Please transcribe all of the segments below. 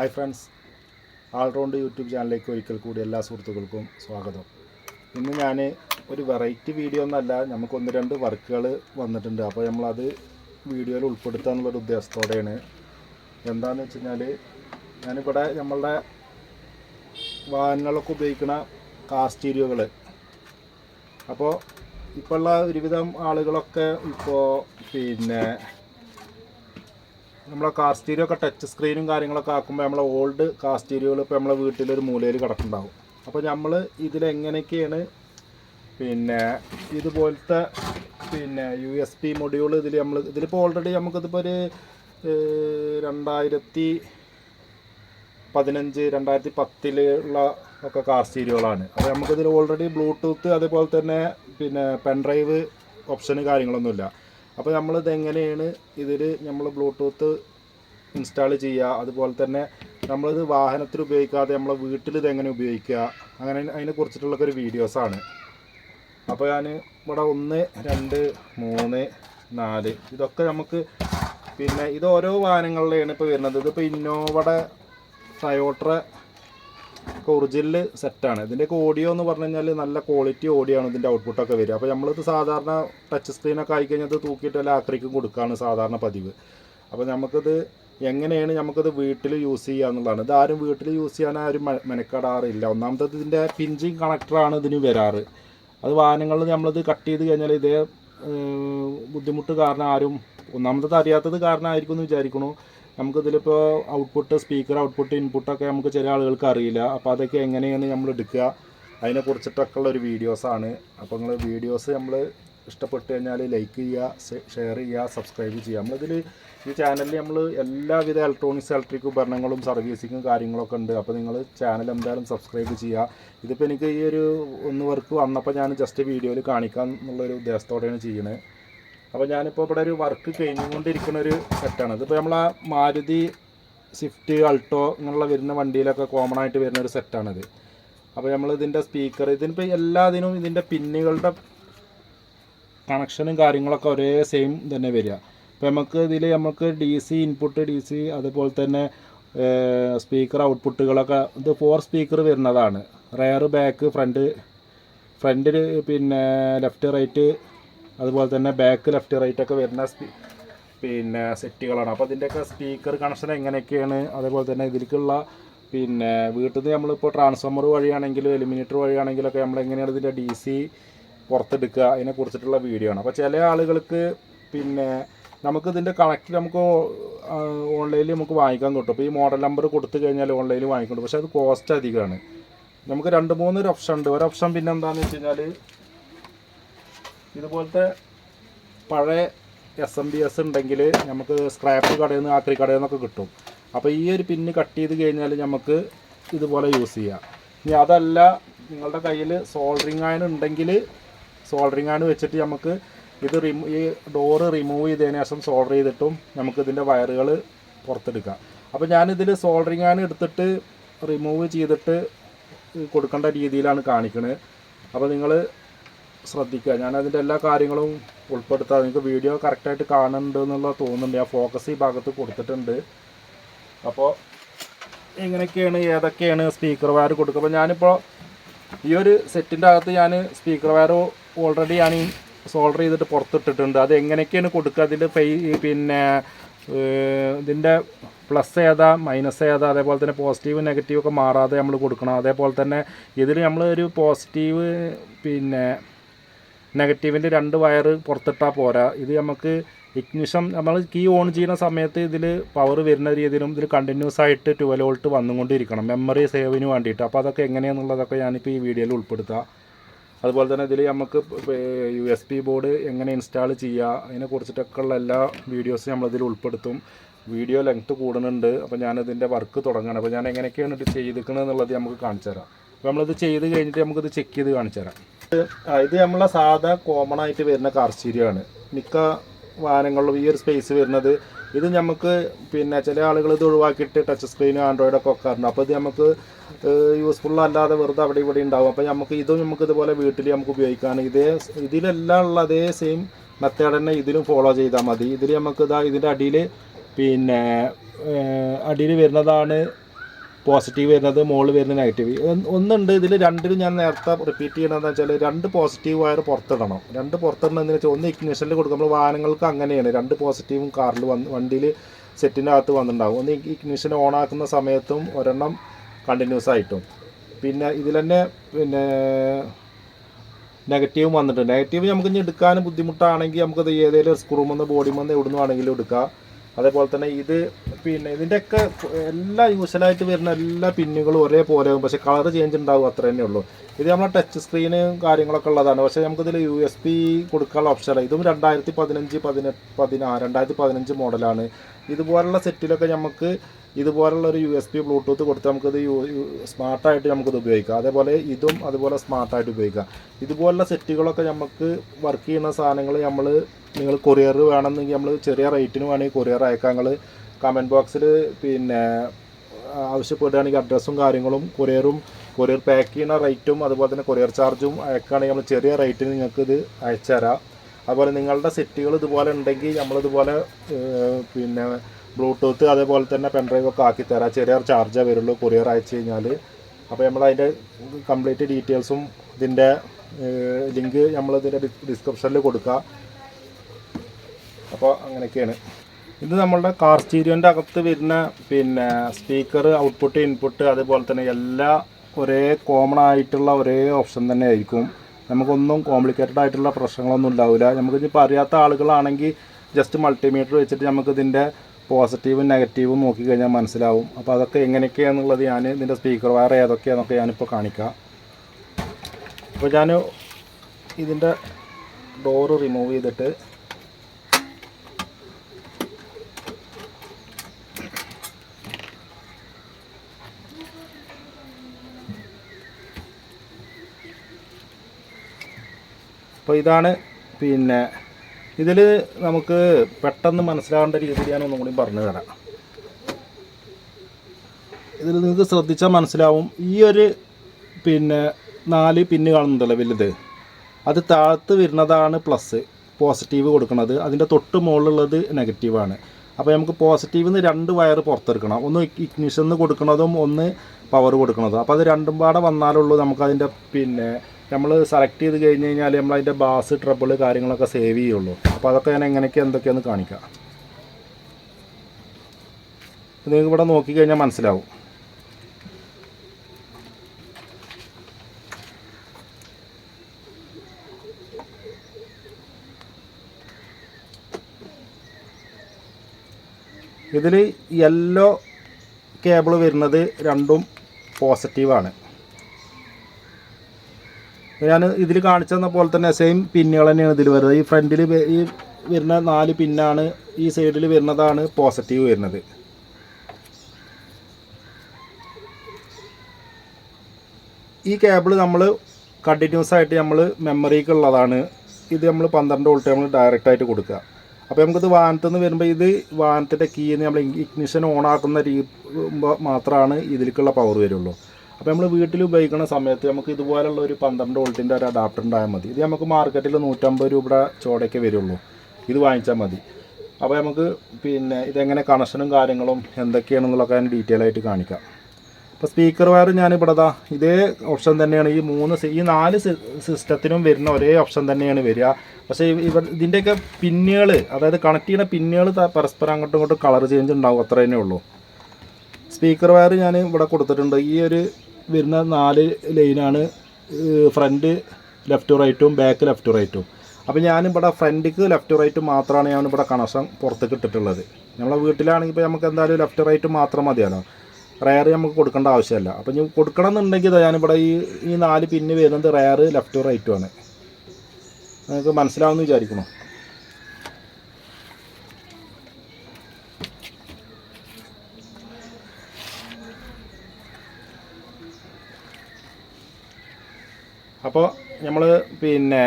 Hi friends. All round YouTube ചാനലിലേക്ക് ഒരിക്കൽ കൂടി എല്ലാ സുഹൃത്തുക്കൾക്കും സ്വാഗതം. ഇന്ന് ഞാൻ ഒരു വെറൈറ്റി വീഡിയോ ഒന്നല്ല നമുക്ക് ഒന്ന് രണ്ട് വർക്കുകൾ വന്നിട്ടുണ്ട്. അപ്പോൾ നമ്മളത് വീഡിയോയിൽ ഉൾപ്പെടുത്തുക എന്നുള്ളൊരു ഉദ്ദേശത്തോടെയാണ്. എന്താണെന്ന് വെച്ച് കഴിഞ്ഞാൽ ഞാനിവിടെ നമ്മളുടെ വാഹനങ്ങളൊക്കെ ഉപയോഗിക്കുന്ന കാസ്റ്റീരിയോകൾ അപ്പോൾ ഇപ്പോൾ ഉള്ള ഒരുവിധം ആളുകളൊക്കെ ഇപ്പോൾ പിന്നെ നമ്മളെ കാർ സ്റ്റീരിയോ ഒക്കെ ടച്ച് സ്ക്രീനും കാര്യങ്ങളൊക്കെ ആക്കുമ്പോൾ നമ്മളെ ഓൾഡ് കാർ സ്റ്റീരിയോകൾ ഇപ്പോൾ നമ്മളെ വീട്ടിലൊരു മൂലയിൽ കിടക്കുന്നുണ്ടാവും. അപ്പോൾ നമ്മൾ ഇതിലെങ്ങനെയൊക്കെയാണ് പിന്നെ ഇതുപോലത്തെ പിന്നെ യു എസ് പി മൊഡ്യൂൾ ഇതിൽ നമ്മൾ ഇതിലിപ്പോൾ ഓൾറെഡി നമുക്കിതിപ്പോൾ ഒരു രണ്ടായിരത്തി പതിനഞ്ച് രണ്ടായിരത്തി പത്തിലുള്ള ഒക്കെ കാർ സ്റ്റീരിയോകളാണ് അപ്പോൾ നമുക്കിതിൽ ഓൾറെഡി ബ്ലൂടൂത്ത് അതേപോലെ തന്നെ പിന്നെ പെൻഡ്രൈവ് ഓപ്ഷന് കാര്യങ്ങളൊന്നുമില്ല. അപ്പോൾ നമ്മളിത് എങ്ങനെയാണ് ഇതിൽ നമ്മൾ ബ്ലൂടൂത്ത് ഇൻസ്റ്റാൾ ചെയ്യുക അതുപോലെ തന്നെ നമ്മളിത് വാഹനത്തിൽ ഉപയോഗിക്കാതെ നമ്മളെ വീട്ടിൽ ഇത് എങ്ങനെ ഉപയോഗിക്കുക അങ്ങനെ അതിനെ കുറിച്ചിട്ടുള്ളൊക്കെ ഒരു വീഡിയോസാണ് അപ്പോൾ ഞാൻ ഇവിടെ ഒന്ന് രണ്ട് മൂന്ന് നാല് ഇതൊക്കെ നമുക്ക് പിന്നെ ഇത് ഓരോ വാഹനങ്ങളിലാണ് ഇപ്പോൾ വരുന്നത്. ഇതിപ്പോൾ ഇന്നോവയുടെ ടയോട്ടറ ഒറിജിനൽ സെറ്റാണ് ഇതിന്റെയൊക്കെ ഓഡിയോ എന്ന് പറഞ്ഞു കഴിഞ്ഞാൽ നല്ല ക്വാളിറ്റി ഓഡിയോ ആണ് ഇതിന്റെ ഔട്ട്പുട്ടൊക്കെ വരിക. അപ്പോൾ നമ്മളിത് സാധാരണ ടച്ച് സ്ക്രീനൊക്കെ ആയിക്കഴിഞ്ഞാൽ ഇത് തൂക്കിയിട്ട് എല്ലാ ആക്രിക്കും കൊടുക്കുകയാണ് സാധാരണ പതിവ്. അപ്പോൾ നമുക്കിത് എങ്ങനെയാണ് നമുക്കത് വീട്ടിൽ യൂസ് ചെയ്യുക എന്നുള്ളതാണ്. ഇത് ആരും വീട്ടിൽ യൂസ് ചെയ്യാൻ ആരും മെനക്കെടാറില്ല. ഒന്നാമത്തത് ഇതിന്റെ പിഞ്ചിങ് കണക്ടറാണ് ഇതിന് വരാറ്. അത് വാഹനങ്ങളിൽ നമ്മളിത് കട്ട് ചെയ്ത് കഴിഞ്ഞാൽ ഇതേ ബുദ്ധിമുട്ട് കാരണം ആരും ഒന്നാമത്തത് അറിയാത്തത് കാരണമായിരിക്കും എന്ന് വിചാരിക്കണു. നമുക്കിതിലിപ്പോൾ ഔട്ട്പുട്ട് സ്പീക്കർ ഔട്ട്പുട്ട് ഇൻപുട്ടൊക്കെ നമുക്ക് ചില ആളുകൾക്ക് അറിയില്ല. അപ്പോൾ അതൊക്കെ എങ്ങനെയാണ് നമ്മൾ എടുക്കുക? അതിനെ കുറിച്ചിട്ടൊക്കെ ഉള്ള ഒരു വീഡിയോസാണ് അപ്പോൾ നിങ്ങൾ വീഡിയോസ് നമ്മൾ ഇഷ്ടപ്പെട്ട് കഴിഞ്ഞാൽ ലൈക്ക് ചെയ്യുക ഷെയർ ചെയ്യുക സബ്സ്ക്രൈബ് ചെയ്യുക. നമ്മളിതിൽ ഈ ചാനലിൽ നമ്മൾ എല്ലാവിധ ഇലക്ട്രോണിക്സ് ഇലക്ട്രിക് ഉപകരണങ്ങളും സർവീസിങ്ങും കാര്യങ്ങളൊക്കെ ഉണ്ട്. അപ്പോൾ നിങ്ങൾ ചാനൽ എന്തായാലും സബ്സ്ക്രൈബ് ചെയ്യുക. ഇതിപ്പോൾ എനിക്ക് ഈ ഒരു ഒന്ന് വർക്ക് വന്നപ്പോൾ ഞാൻ ജസ്റ്റ് വീഡിയോയിൽ കാണിക്കാം എന്നുള്ളൊരു ഉദ്ദേശത്തോടെയാണ് ചെയ്യുന്നത്. അപ്പോൾ ഞാനിപ്പോൾ ഇവിടെ ഒരു വർക്ക് കഴിഞ്ഞുകൊണ്ടിരിക്കുന്ന ഒരു സെറ്റാണ് ഇതിപ്പോൾ നമ്മൾ ആ മാരുതി സ്വിഫ്റ്റ് അൾട്ടോ ഇങ്ങനെയുള്ള വരുന്ന വണ്ടിയിലൊക്കെ കോമൺ ആയിട്ട് വരുന്ന ഒരു സെറ്റാണിത് അപ്പോൾ നമ്മൾ ഇതിന്റെ സ്പീക്കർ ഇതിനിപ്പോൾ എല്ലാത്തിനും ഇതിന്റെ പിന്നുകളുടെ കണക്ഷനും കാര്യങ്ങളൊക്കെ ഒരേ സെയിം തന്നെ വരിക. അപ്പോൾ നമുക്ക് ഇതിൽ നമുക്ക് D C input D C അതുപോലെ തന്നെ സ്പീക്കർ ഔട്ട്പുട്ടുകളൊക്കെ ഇത് ഫോർ സ്പീക്കർ വരുന്നതാണ്. റയർ ബാക്ക് ഫ്രണ്ട് ഫ്രണ്ടിൽ പിന്നെ ലെഫ്റ്റ് റൈറ്റ് അതുപോലെ തന്നെ ബാക്ക് ലെഫ്റ്റ് റൈറ്റ് ഒക്കെ വരുന്ന പിന്നെ സെറ്റുകളാണ് അപ്പോൾ ഇതിന്റെയൊക്കെ സ്പീക്കർ കണക്ഷൻ എങ്ങനെയൊക്കെയാണ്? അതേപോലെ തന്നെ ഇതിലേക്കുള്ള പിന്നെ വീട്ടിൽ നിന്ന് നമ്മളിപ്പോൾ ട്രാൻസ്ഫോമർ വഴിയാണെങ്കിലും എലിമിനേറ്റർ വഴിയാണെങ്കിലൊക്കെ നമ്മൾ എങ്ങനെയാണ് ഇതിന്റെ ഡി സി പുറത്തെടുക്കുക? അതിനെ കുറിച്ചിട്ടുള്ള വീഡിയോ ആണ്. അപ്പോൾ ചില ആളുകൾക്ക് പിന്നെ നമുക്ക് ഇതിന്റെ കണക്ട് നമുക്ക് ഓൺലൈനിൽ നമുക്ക് വാങ്ങിക്കാൻ കിട്ടും. അപ്പോൾ ഈ മോഡൽ നമ്പർ കൊടുത്തു കഴിഞ്ഞാൽ ഓൺലൈനിൽ വാങ്ങിക്കൊണ്ടു പക്ഷേ അത് കോസ്റ്റ് അധികമാണ്. നമുക്ക് രണ്ട് മൂന്നൊരു ഓപ്ഷൻ ഉണ്ട്. ഒരു ഓപ്ഷൻ പിന്നെ എന്താണെന്ന് വെച്ച് കഴിഞ്ഞാൽ ഇതുപോലത്തെ പഴയ എസ് എം ബി എസ് ഉണ്ടെങ്കിൽ നമുക്ക് സ്ക്രാപ്പ് കടയിൽ നിന്ന് ആക്രി കടയിൽ നിന്നൊക്കെ കിട്ടും. അപ്പോൾ ഈ ഒരു പിന്ന് കട്ട് ചെയ്ത് കഴിഞ്ഞാൽ നമുക്ക് ഇതുപോലെ യൂസ് ചെയ്യാം. ഇനി അതല്ല നിങ്ങളുടെ കയ്യിൽ സോൾഡറിങ് ആയൻ ഉണ്ടെങ്കിൽ സോൾഡറിങ് ആയൻ വെച്ചിട്ട് നമുക്ക് ഇത് റിമൂ ഈ ഡോറ് റിമൂവ് ചെയ്തതിന് ശേഷം സോൾഡർ ചെയ്തിട്ടും നമുക്ക് ഇതിന്റെ വയറുകൾ പുറത്തെടുക്കാം. അപ്പോൾ ഞാനിതിൽ സോൾഡറിങ് ആയൻ എടുത്തിട്ട് റിമൂവ് ചെയ്തിട്ട് കൊടുക്കേണ്ട രീതിയിലാണ് കാണിക്കുന്നത് അപ്പോൾ നിങ്ങൾ ശ്രദ്ധിക്കുക. ഞാൻ അതിന്റെ എല്ലാ കാര്യങ്ങളും ഉൾപ്പെടുത്താം നിങ്ങൾക്ക് വീഡിയോ കറക്റ്റായിട്ട് കാണുന്നുണ്ട് എന്നുള്ള തോന്നുന്നുണ്ട്. ഞാൻ ഫോക്കസ് ഈ ഭാഗത്ത് കൊടുത്തിട്ടുണ്ട്. അപ്പോൾ എങ്ങനെയൊക്കെയാണ് ഏതൊക്കെയാണ് സ്പീക്കർ വയർ കൊടുക്കുക. അപ്പോൾ ഞാനിപ്പോൾ ഈ ഒരു സെറ്റിന്റെ അകത്ത് ഞാൻ സ്പീക്കർ വയർ ഓൾറെഡി ഞാൻ സോൾഡർ ചെയ്തിട്ട് പുറത്തിട്ടിട്ടുണ്ട്. അത് എങ്ങനെയൊക്കെയാണ് കൊടുക്കുക? അതിൽ ഫൈ പിന്നെ ഇതിന്റെ പ്ലസ് ഏതാ മൈനസ് ഏതാ അതേപോലെ തന്നെ പോസിറ്റീവ് നെഗറ്റീവ് ഒക്കെ മാറാതെ നമ്മൾ കൊടുക്കണം. അതേപോലെ തന്നെ ഇതിൽ നമ്മൾ ഒരു പോസിറ്റീവ് പിന്നെ നെഗറ്റീവിന്റെ രണ്ട് വയർ പുറത്തിട്ടാൽ പോരാ. ഇത് നമുക്ക് ഇഗ്നിഷൻ നമ്മൾ കീ ഓൺ ചെയ്യുന്ന സമയത്ത് ഇതിൽ പവർ വരുന്ന രീതിയിലും ഇതിൽ കണ്ടിന്യൂസ് ആയിട്ട് ട്വൽവ് വോൾട്ട് വന്നുകൊണ്ടിരിക്കണം. മെമ്മറി സേവിന് വേണ്ടിയിട്ട്. അപ്പോൾ അതൊക്കെ എങ്ങനെയാണെന്നുള്ളതൊക്കെ ഞാനിപ്പോൾ ഈ വീഡിയോയിൽ ഉൾപ്പെടുത്താം. അതുപോലെ തന്നെ ഇതിൽ നമുക്ക് യു എസ് പി ബോർഡ് എങ്ങനെ ഇൻസ്റ്റാൾ ചെയ്യുക അതിനെക്കുറിച്ചിട്ടൊക്കെയുള്ള എല്ലാ വീഡിയോസും നമ്മളിതിൽ ഉൾപ്പെടുത്തും. വീഡിയോ ലെങ്ത്ത് കൂടുന്നുണ്ട്. അപ്പോൾ ഞാനതിന്റെ വർക്ക് തുടങ്ങണം. അപ്പോൾ ഞാൻ എങ്ങനെയൊക്കെയാണ് ഇത് ചെയ്തിരിക്കുന്നത് എന്നുള്ളത് നമുക്ക് കാണിച്ചു തരാം നമ്മളിത് ചെയ്ത് കഴിഞ്ഞിട്ട് നമുക്കിത് ചെക്ക് ചെയ്ത് കാണിച്ചു തരാം. ഇത് നമ്മളെ സാധാ കോമൺ ആയിട്ട് വരുന്ന കാർ സ്റ്റീരിയോ മിക്ക വാഹനങ്ങളിലും ഈ ഒരു സ്പേസ് വരുന്നത് ഇത് നമുക്ക് പിന്നെ ചില ആളുകൾ ഇത് ഒഴിവാക്കിയിട്ട് ടച്ച് സ്ക്രീനും ആൻഡ്രോയിഡൊക്കെ വെക്കാറുണ്ട്. അപ്പോൾ ഇത് നമുക്ക് യൂസ്ഫുൾ അല്ലാതെ വെറുതെ അവിടെ ഇവിടെ ഉണ്ടാവും. അപ്പോൾ നമുക്ക് ഇതും നമുക്ക് ഇതുപോലെ വീട്ടിൽ നമുക്ക് ഉപയോഗിക്കാൻ. ഇതേ ഇതിലെല്ലാം ഉള്ള അതേ സെയിം മെത്തേഡ് തന്നെ ഇതിലും ഫോളോ ചെയ്താൽ മതി. ഇതിൽ നമുക്ക് ഇതാ ഇതിന്റെ അടിയിൽ പിന്നെ അടിയിൽ വരുന്നതാണ് പോസിറ്റീവ് വരുന്നത് മുകളിൽ വരുന്നത് നെഗറ്റീവ് ഒന്നുണ്ട്. ഇതിൽ രണ്ടിലും ഞാൻ നേരത്തെ റിപ്പീറ്റ് ചെയ്യണമെന്ന് വെച്ചാൽ രണ്ട് പോസിറ്റീവ് വയർ പുറത്തിടണം. രണ്ട് പുറത്തിടണമെന്ന് വെച്ചാൽ ഒന്ന് ഇഗ്നിഷനിൽ കൊടുക്കും. നമ്മൾ വാഹനങ്ങൾക്ക് അങ്ങനെയാണ്. രണ്ട് പോസിറ്റീവും കാറിൽ വന്ന് വണ്ടിയിൽ സെറ്റിന്റെ അകത്ത് വന്നിട്ടുണ്ടാകും ഒന്ന് ഇഗ്നിഷൻ ഓൺ ആക്കുന്ന സമയത്തും ഒരെണ്ണം കണ്ടിന്യൂസ് ആയിട്ടും. പിന്നെ ഇതിൽ തന്നെ പിന്നെ നെഗറ്റീവും വന്നിട്ടുണ്ട്. നെഗറ്റീവ് നമുക്ക് ഇനി എടുക്കാൻ ബുദ്ധിമുട്ടാണെങ്കിൽ നമുക്കത് ഏതെങ്കിലും സ്ക്രൂ വന്ന് ബോഡി വന്ന് എവിടെ നിന്ന് വേണമെങ്കിലും എടുക്കാം. അതേപോലെ തന്നെ ഇത് പിന്നെ ഇതിന്റെയൊക്കെ എല്ലാ യൂസലായിട്ട് വരുന്ന എല്ലാ പിന്നുകളും ഒരേപോലെ ആകും. പക്ഷേ കളർ ചേഞ്ച് ഉണ്ടാകും അത്ര തന്നെ ഉള്ളൂ. ഇത് നമ്മളെ ടച്ച് സ്ക്രീന് കാര്യങ്ങളൊക്കെ ഉള്ളതാണ്. പക്ഷേ നമുക്കിതിൽ യു എസ് പി കൊടുക്കാനുള്ള ഓപ്ഷനാണ് ഇതും രണ്ടായിരത്തി പതിനഞ്ച് പതിനെട്ട് പതിനാ രണ്ടായിരത്തി പതിനഞ്ച് മോഡലാണ് ഇതുപോലുള്ള സെറ്റിലൊക്കെ നമുക്ക് ഇതുപോലുള്ള ഒരു യു എസ് പി ബ്ലൂടൂത്ത് കൊടുത്ത് നമുക്കിത് സ്മാർട്ടായിട്ട് നമുക്കിത് ഉപയോഗിക്കാം. അതേപോലെ ഇതും അതുപോലെ സ്മാർട്ടായിട്ട് ഉപയോഗിക്കാം. ഇതുപോലുള്ള സെറ്റുകളൊക്കെ നമുക്ക് വർക്ക് ചെയ്യുന്ന സാധനങ്ങൾ നമ്മൾ നിങ്ങൾ കൊറിയർ വേണമെന്നെങ്കിൽ നമ്മൾ ചെറിയ റേറ്റിന് വേണമെങ്കിൽ കൊറിയർ അയക്കാം. നിങ്ങൾ കമന്റ് ബോക്സിൽ പിന്നെ ആവശ്യപ്പെടുകയാണെങ്കിൽ അഡ്രസ്സും കാര്യങ്ങളും കൊറിയറും കൊറിയർ പാക്ക് ചെയ്യുന്ന റേറ്റും അതുപോലെ തന്നെ കൊറിയർ ചാർജും അയക്കുകയാണെങ്കിൽ നമ്മൾ ചെറിയ റേറ്റിന് നിങ്ങൾക്ക് ഇത് അയച്ചു തരാം അതുപോലെ നിങ്ങളുടെ സെറ്റുകൾ ഇതുപോലെ ഉണ്ടെങ്കിൽ നമ്മളിതുപോലെ പിന്നെ ബ്ലൂടൂത്ത് അതേപോലെ തന്നെ പെൻഡ്രൈവ് ഒക്കെ ആക്കി തരാം. ചെറിയ ചാർജേ വരുള്ളൂ. കൊറിയർ അയച്ചു കഴിഞ്ഞാൽ അപ്പോൾ നമ്മൾ അതിന്റെ കംപ്ലീറ്റ് ഡീറ്റെയിൽസും ഇതിന്റെ ലിങ്ക് നമ്മൾ ഇതിന്റെ ഡിസ്ക്രിപ്ഷനിൽ കൊടുക്കുക അപ്പോൾ അങ്ങനെയൊക്കെയാണ്. ഇത് നമ്മളുടെ കാർ സ്റ്റീരിയോന്റെ അകത്ത് വരുന്ന പിന്നെ സ്പീക്കർ ഔട്ട്പുട്ട് ഇൻപുട്ട് അതേപോലെ തന്നെ എല്ലാ ഒരേ കോമൺ ആയിട്ടുള്ള ഒരേ ഓപ്ഷൻ തന്നെ ആയിരിക്കും. നമുക്കൊന്നും കോംപ്ലിക്കേറ്റഡ് ആയിട്ടുള്ള പ്രശ്നങ്ങളൊന്നും ഉണ്ടാവില്ല നമുക്ക് നമുക്കിപ്പോൾ അറിയാത്ത ആളുകളാണെങ്കിൽ ജസ്റ്റ് മൾട്ടിമീറ്റർ വെച്ചിട്ട് നമുക്കിതിന്റെ പോസിറ്റീവും നെഗറ്റീവും നോക്കിക്കഴിഞ്ഞാൽ മനസ്സിലാവും. അപ്പോൾ അതൊക്കെ എങ്ങനെയൊക്കെയാണെന്നുള്ളത് ഞാൻ ഇതിന്റെ സ്പീക്കർ വയർ ഏതൊക്കെയാണെന്നൊക്കെ ഞാനിപ്പോൾ കാണിക്കാം. അപ്പോൾ ഞാൻ ഇതിന്റെ ഡോറ് റിമൂവ് ചെയ്തിട്ട് അപ്പോൾ ഇതാണ് പിന്നെ ഇതിൽ നമുക്ക് പെട്ടെന്ന് മനസ്സിലാവേണ്ട രീതിയിൽ ഞാൻ ഒന്നും കൂടി പറഞ്ഞു തരാം. ഇതിൽ നിങ്ങൾക്ക് ശ്രദ്ധിച്ചാൽ മനസ്സിലാവും. ഈ ഒരു പിന്നെ നാല് പിന്ന് കാണുന്നുണ്ടല്ലോ വലുത്. അത് താഴത്ത് വരുന്നതാണ് പ്ലസ് പോസിറ്റീവ് കൊടുക്കുന്നത് അതിന്റെ തൊട്ട് മുകളിലുള്ളത് നെഗറ്റീവാണ് അപ്പോൾ നമുക്ക് പോസിറ്റീവ് നിന്ന് രണ്ട് വയർ പുറത്തെടുക്കണം. ഒന്ന് ഇഗ്നിഷൻ കൊടുക്കുന്നതും ഒന്ന് പവർ കൊടുക്കുന്നതും അപ്പോൾ അത് രണ്ടും പാടെ വന്നാലുള്ളൂ നമുക്കതിന്റെ പിന്നെ നമ്മൾ സെലക്ട് ചെയ്ത് കഴിഞ്ഞ് കഴിഞ്ഞാൽ നമ്മൾ അതിന്റെ ബാസ് ട്രബിൾ കാര്യങ്ങളൊക്കെ സേവ് ചെയ്യുള്ളൂ. അപ്പോൾ അതൊക്കെ ഞാൻ എങ്ങനെയൊക്കെ എന്തൊക്കെയാണെന്ന് കാണിക്കാം. നിങ്ങൾക്ക് ഇവിടെ നോക്കിക്കഴിഞ്ഞാൽ മനസ്സിലാവും. ഇതിൽ യെല്ലോ കേബിൾ വരുന്നത് രണ്ടും പോസിറ്റീവാണ് ഞാൻ ഇതിൽ കാണിച്ചു തന്ന പോലെ തന്നെ സെയിം പിന്നുകൾ തന്നെയാണ് ഇതിൽ വരുന്നത്. ഈ ഫ്രണ്ടിൽ ഈ വരുന്ന നാല് പിന്നാണ് ഈ സൈഡിൽ വരുന്നതാണ് പോസിറ്റീവ് വരുന്നത്. ഈ കേബിൾ നമ്മൾ കണ്ടിന്യൂസ് ആയിട്ട് നമ്മൾ മെമ്മറിക്ക് ഉള്ളതാണ്. ഇത് നമ്മൾ പന്ത്രണ്ട് വോൾട്ട് നമ്മൾ ഡയറക്റ്റ് ആയിട്ട് കൊടുക്കുക. അപ്പോൾ നമുക്കിത് വാഹനത്തിൽ നിന്ന് വരുമ്പോൾ ഇത് വാഹനത്തിന്റെ കീന്ന് നമ്മൾ ഇഗ്നിഷൻ ഓൺ ആക്കുന്ന രീ മാത്രമാണ് ഇതിലേക്കുള്ള പവർ വരുള്ളൂ. അപ്പോൾ നമ്മൾ വീട്ടിൽ ഉപയോഗിക്കുന്ന സമയത്ത് നമുക്ക് ഇതുപോലുള്ള ഒരു പന്ത്രണ്ട് വോൾട്ടിന്റെ ഒരു അഡാപ്റ്റർ ഉണ്ടായാൽ മതി. ഇത് നമുക്ക് മാർക്കറ്റിൽ നൂറ്റമ്പത് രൂപയുടെ ചോടയ്ക്ക് വരുള്ളൂ. ഇത് വാങ്ങിച്ചാൽ മതി. അപ്പോൾ നമുക്ക് പിന്നെ ഇതെങ്ങനെ കണക്ഷനും കാര്യങ്ങളും എന്തൊക്കെയാണെന്നുള്ളതൊക്കെ ഞാൻ ഡീറ്റെയിൽ ആയിട്ട് കാണിക്കാം. അപ്പോൾ സ്പീക്കർ വയർ ഞാനിവിടെ ദാ ഇതേ ഓപ്ഷൻ തന്നെയാണ്. ഈ മൂന്ന് ഈ നാല് സിസ്റ്റത്തിനും വരുന്ന ഒരേ ഓപ്ഷൻ തന്നെയാണ് വരിക. പക്ഷേ ഇവ ഇതിന്റെയൊക്കെ പിന്നുകൾ അതായത് കണക്ട് ചെയ്യുന്ന പിന്നുകൾ പരസ്പരം അങ്ങോട്ടും ഇങ്ങോട്ടും കളർ ചേഞ്ച് ഉണ്ടാവും. അത്ര തന്നെ ഉള്ളൂ. സ്പീക്കർ വയർ ഞാൻ ഇവിടെ കൊടുത്തിട്ടുണ്ട്. ഈ ഒരു വരുന്ന നാല് ലൈനാണ് ഫ്രണ്ട് ലെഫ്റ്റ് റൈറ്റും ബാക്ക് ലെഫ്റ്റ് റൈറ്റും അപ്പോൾ ഞാനിവിടെ ഫ്രണ്ടിക്ക് ലെഫ്റ്റ് റൈറ്റ് മാത്രമാണ് ഞാൻ ഇവിടെ കണക്ഷൻ പുറത്തേക്ക് ഇട്ടിട്ടുള്ളത്. നമ്മളെ വീട്ടിലാണെങ്കിൽ ഇപ്പോൾ നമുക്ക് എന്തായാലും ലെഫ്റ്റ് റൈറ്റ് മാത്രം മതിയല്ലോ റയർ നമുക്ക് കൊടുക്കേണ്ട ആവശ്യമില്ല. അപ്പോൾ ഇനി കൊടുക്കണം എന്നുണ്ടെങ്കിൽ ഞാനിവിടെ ഈ ഈ നാല് പിന്ന് വരുന്നത് റയർ ലെഫ്റ്റ് റൈറ്റും ആണ്. നിങ്ങൾക്ക് മനസ്സിലാവുമെന്ന് വിചാരിക്കണം അപ്പോൾ നമ്മൾ പിന്നെ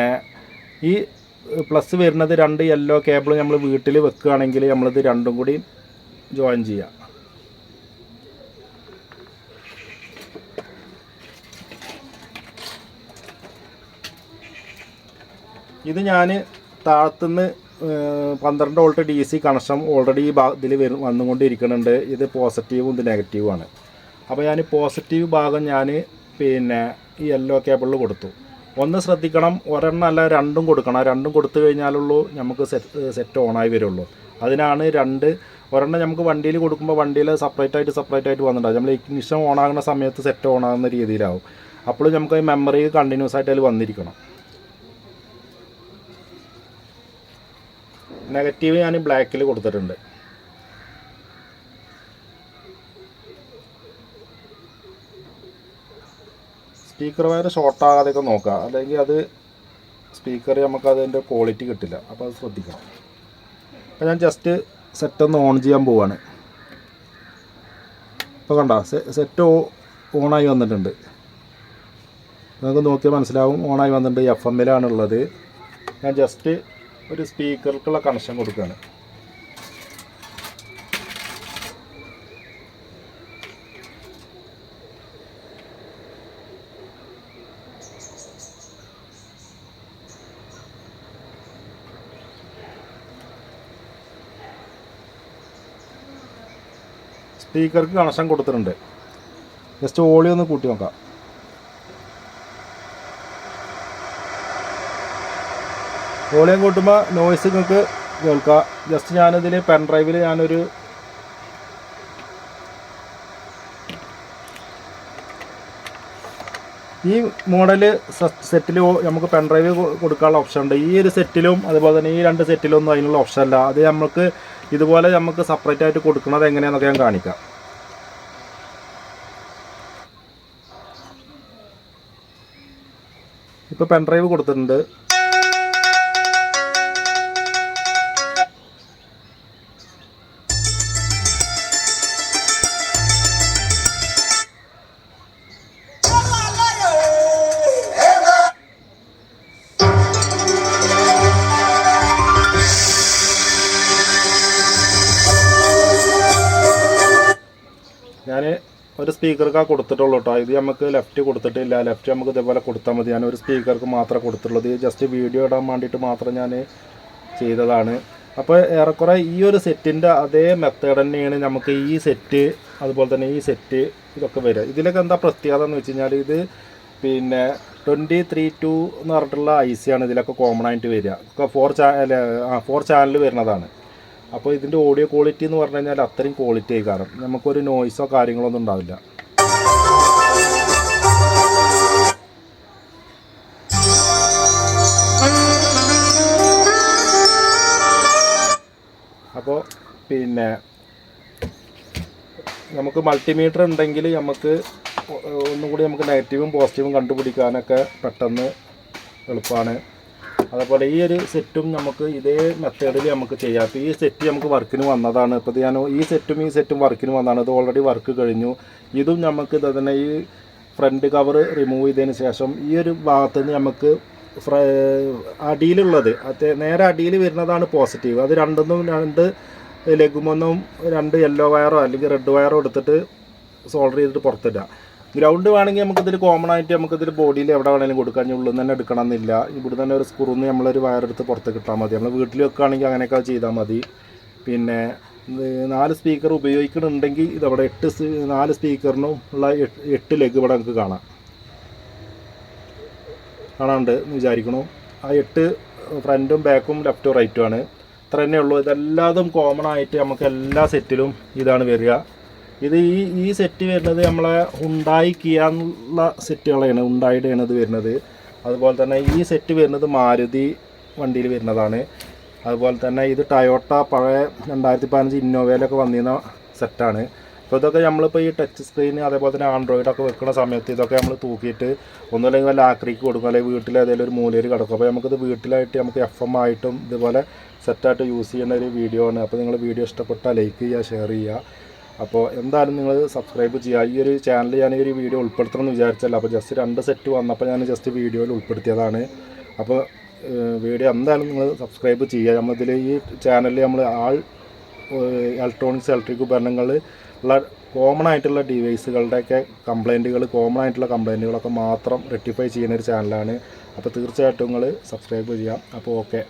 ഈ പ്ലസ് വരുന്നത് രണ്ട് യെല്ലോ കേബിൾ നമ്മൾ വീട്ടിൽ വെക്കുകയാണെങ്കിൽ നമ്മളിത് രണ്ടും കൂടി ജോയിൻ ചെയ്യാം. ഇത് ഞാൻ താഴത്തുനിന്ന് പന്ത്രണ്ട് volt D C connection already ഈ ഭാഗത്തിൽ വരും വന്നുകൊണ്ടിരിക്കുന്നുണ്ട് ഇത് പോസിറ്റീവും ഇത് നെഗറ്റീവുമാണ് അപ്പോൾ ഞാൻ പോസിറ്റീവ് ഭാഗം ഞാൻ പിന്നെ ഈ യെല്ലോ കേബിളിൽ കൊടുത്തു. ഒന്ന് ശ്രദ്ധിക്കണം ഒരെണ്ണം അല്ല രണ്ടും കൊടുക്കണം. രണ്ടും കൊടുത്തു കഴിഞ്ഞാലുള്ളൂ നമുക്ക് സെറ്റ് സെറ്റ് ഓണായി വരുള്ളൂ. അതിനാണ് രണ്ട് ഒരെണ്ണം നമുക്ക് വണ്ടിയിൽ കൊടുക്കുമ്പോൾ വണ്ടിയിൽ സെപ്പറേറ്റ് ആയിട്ട് സെപ്പറേറ്റ് ആയിട്ട് വന്നിട്ടുണ്ടാവും. നമ്മൾ ഇഗ്നിഷൻ ഓൺ ആകുന്ന സമയത്ത് സെറ്റ് ഓണാകുന്ന രീതിയിലാവും. അപ്പോൾ നമുക്ക് മെമ്മറി കണ്ടിന്യൂസ് ആയിട്ട് അതിൽ വന്നിരിക്കണം. നെഗറ്റീവ് ഞാൻ ബ്ലാക്കിൽ കൊടുത്തിട്ടുണ്ട്. സ്പീക്കർ വയർ ഷോർട്ട് ആകാതെയൊക്കെ നോക്കുക അല്ലെങ്കിൽ അത് സ്പീക്കർ നമുക്ക് അതിന്റെ ക്വാളിറ്റി കിട്ടില്ല. അപ്പോൾ അത് ശ്രദ്ധിക്കണം. അപ്പോൾ ഞാൻ ജസ്റ്റ് സെറ്റ് ഒന്ന് ഓൺ ചെയ്യാൻ പോവാണ്. ഇപ്പോൾ കണ്ട സെറ്റ് ഓണായി വന്നിട്ടുണ്ട്. നമുക്ക് നോക്കിയാൽ മനസ്സിലാവും ഓണായി വന്നിട്ടുണ്ട്. എഫ് എമ്മിലാണുള്ളത് ഞാൻ ജസ്റ്റ് ഒരു സ്പീക്കർക്കുള്ള കണക്ഷൻ കൊടുക്കുകയാണ്. സ്പീക്കർക്ക് കണക്ഷൻ കൊടുത്തിട്ടുണ്ട്. ജസ്റ്റ് ഓളി ഒന്ന് കൂട്ടി നോക്കാം. വോളിയം കൂട്ടുമ്പോൾ നോയ്സ് നിങ്ങൾക്ക് കേൾക്കാം. ജസ്റ്റ് ഞാനിതിൽ പെൻ ഡ്രൈവിൽ ഞാനൊരു ഈ മോഡൽ സെറ്റിൽ നമുക്ക് പെൻ ഡ്രൈവ് കൊടുക്കാനുള്ള ഓപ്ഷൻ ഉണ്ട്. ഈ ഒരു സെറ്റിലും അതുപോലെ തന്നെ ഈ രണ്ട് സെറ്റിലൊന്നും അതിനുള്ള ഓപ്ഷൻ അല്ല. അത് നമുക്ക് ഇതുപോലെ നമുക്ക് സെപ്പറേറ്റ് ആയിട്ട് കൊടുക്കുന്നത് എങ്ങനെയാണെന്നൊക്കെ ഞാൻ കാണിക്കാം. ഇപ്പോൾ പെൻഡ്രൈവ് കൊടുത്തിട്ടുണ്ട്. ഒരു സ്പീക്കർക്ക് കൊടുത്തിട്ടുള്ളൂ കേട്ടോ ഇത് നമുക്ക് ലെഫ്റ്റ് കൊടുത്തിട്ടില്ല. ലെഫ്റ്റ് നമുക്ക് ഇതേപോലെ കൊടുത്താൽ മതി. ഞാൻ ഒരു സ്പീക്കർക്ക് മാത്രമേ ഇത് ജസ്റ്റ് വീഡിയോ ഇടാൻ വേണ്ടിയിട്ട് മാത്രം ഞാൻ ചെയ്തതാണ്. അപ്പോൾ ഏറെക്കുറെ ഈ ഒരു സെറ്റിന്റെ അതേ മെത്തേഡ് തന്നെയാണ് നമുക്ക് ഈ സെറ്റ് അതുപോലെ തന്നെ ഈ സെറ്റ് ഇതൊക്കെ വരിക. ഇതിലൊക്കെ എന്താ പ്രത്യേകത എന്ന് വെച്ച് കഴിഞ്ഞാൽ ഇത് പിന്നെ ട്വന്റി ത്രീ ടു എന്ന് പറഞ്ഞിട്ടുള്ള ഐ സി ആണ് ഇതിലൊക്കെ കോമൺ ആയിട്ട് വരിക. ഫോർ ആ ഫോർ ചാനൽ വരുന്നതാണ്. അപ്പോൾ ഇതിന്റെ ഓഡിയോ ക്വാളിറ്റി എന്ന് പറഞ്ഞു കഴിഞ്ഞാൽ അത്രയും ക്വാളിറ്റി ആയി കാരണം നമുക്കൊരു നോയ്സോ കാര്യങ്ങളോ ഒന്നും ഉണ്ടാവില്ല. അപ്പോൾ പിന്നെ നമുക്ക് മൾട്ടിമീറ്റർ ഉണ്ടെങ്കിൽ നമുക്ക് ഒന്നുകൂടി ഒന്നും കൂടി നമുക്ക് നെഗറ്റീവും പോസിറ്റീവും കണ്ടുപിടിക്കാനൊക്കെ പെട്ടെന്ന് എളുപ്പമാണ് അതേപോലെ ഈ ഒരു സെറ്റും നമുക്ക് ഇതേ മെത്തേഡിൽ നമുക്ക് ചെയ്യാം. അപ്പോൾ ഈ സെറ്റ് നമുക്ക് വർക്കിന് വന്നതാണ്. ഇപ്പോൾ ഞാൻ ഈ സെറ്റും ഈ സെറ്റും വർക്കിന് വന്നതാണ്. ഇത് ഓൾറെഡി വർക്ക് കഴിഞ്ഞു. ഇതും നമുക്ക് ഇത് തന്നെ ഈ ഫ്രണ്ട് കവർ റിമൂവ് ചെയ്തതിന് ശേഷം ഈ ഒരു ഭാഗത്ത് നിന്ന് നമുക്ക് അടിയിലുള്ളത് അത് നേരെ അടിയിൽ വരുന്നതാണ് പോസിറ്റീവ് അത് രണ്ടൊന്നും രണ്ട് ലഘുമൊന്നും രണ്ട് യെല്ലോ വയറോ അല്ലെങ്കിൽ റെഡ് വയറോ എടുത്തിട്ട് സോൾഡർ ചെയ്തിട്ട് പുറത്തിടുക. ഗ്രൗണ്ട് വേണമെങ്കിൽ നമുക്കിതിൽ കോമൺ ആയിട്ട് നമുക്കിതിൽ ബോഡിയിൽ എവിടെ വേണമെങ്കിലും കൊടുക്കാം. ഉള്ളിൽ നിന്ന് തന്നെ എടുക്കണം എന്നില്ല ഇവിടെ തന്നെ ഒരു സ്ക്രൂന്ന് നമ്മളൊരു വയർ എടുത്ത് പുറത്ത് കിട്ടാൽ മതി. നമ്മൾ വീട്ടിൽ വെക്കുകയാണെങ്കിൽ അങ്ങനെയൊക്കെ ചെയ്താൽ മതി. പിന്നെ നാല് സ്പീക്കർ ഉപയോഗിക്കുന്നുണ്ടെങ്കിൽ ഇതവിടെ എട്ട് നാല് സ്പീക്കറിനും ഉള്ള എട്ട് ലെഗ് ഇവിടെ നമുക്ക് കാണാം. കാണാണ്ട് വിചാരിക്കണു. ആ എട്ട് ഫ്രണ്ടും ബാക്കും ലെഫ്റ്റും റൈറ്റും ആണ്. ഇത്ര തന്നെ ഉള്ളൂ. ഇതെല്ലാതും കോമൺ ആയിട്ട് നമുക്ക് എല്ലാ സെറ്റിലും ഇതാണ് വരിക. ഇത് ഈ ഈ സെറ്റ് വരുന്നത് നമ്മളെ ഉണ്ടായി കിയാന്നുള്ള സെറ്റുകളാണ് ഉണ്ടായിട്ടാണ് ഇത് വരുന്നത്. അതുപോലെ തന്നെ ഈ സെറ്റ് വരുന്നത് മാരുതി വണ്ടിയിൽ വരുന്നതാണ്. അതുപോലെ തന്നെ ഇത് ടയോട്ട പഴയ രണ്ടായിരത്തി പതിനഞ്ച് ഇന്നോവയിലൊക്കെ വന്നിരുന്ന സെറ്റാണ് അപ്പോൾ ഇതൊക്കെ നമ്മളിപ്പോൾ ഈ ടച്ച് സ്ക്രീൻ അതേപോലെ തന്നെ ആൻഡ്രോയിഡൊക്കെ വെക്കുന്ന സമയത്ത് ഇതൊക്കെ നമ്മൾ തൂക്കിയിട്ട് ഒന്നുമില്ലെങ്കിൽ വല്ല ആക്രിക്ക് കൊടുക്കും അല്ലെങ്കിൽ വീട്ടിൽ ഏതെങ്കിലും ഒരു മൂലയിൽ കിടക്കും. അപ്പോൾ നമുക്കിത് വീട്ടിലായിട്ട് നമുക്ക് എഫ് എം ആയിട്ടും ഇതുപോലെ സെറ്റായിട്ട് യൂസ് ചെയ്യുന്ന ഒരു വീഡിയോ ആണ്. അപ്പോൾ നിങ്ങൾ വീഡിയോ ഇഷ്ടപ്പെട്ടാൽ ലൈക്ക് ചെയ്യുക ഷെയർ ചെയ്യുക. അപ്പോൾ എന്തായാലും നിങ്ങൾ സബ്സ്ക്രൈബ് ചെയ്യുക ഈ ഒരു ചാനൽ ഞാൻ ഈ ഒരു വീഡിയോ ഉൾപ്പെടുത്തണം എന്ന് വിചാരിച്ചല്ല അപ്പോൾ ജസ്റ്റ് രണ്ട് സെറ്റ് വന്നപ്പോൾ ഞാൻ ജസ്റ്റ് വീഡിയോയിൽ ഉൾപ്പെടുത്തിയതാണ്. അപ്പോൾ വീഡിയോ എന്തായാലും നിങ്ങൾ സബ്സ്ക്രൈബ് ചെയ്യുക നമ്മളിതിൽ ഈ ചാനലിൽ നമ്മൾ ആൾ ഇലക്ട്രോണിക്സ് ഇലക്ട്രിക് ഉപകരണങ്ങൾ ഉള്ള കോമൺ ആയിട്ടുള്ള ഡിവൈസുകളുടെയൊക്കെ കംപ്ലൈന്റുകൾ കോമൺ ആയിട്ടുള്ള കംപ്ലൈന്റുകളൊക്കെ മാത്രം റെക്ടിഫൈ ചെയ്യുന്ന ഒരു ചാനലാണ് അപ്പോൾ തീർച്ചയായിട്ടും നിങ്ങൾ സബ്സ്ക്രൈബ് ചെയ്യാം. അപ്പോൾ ഓക്കെ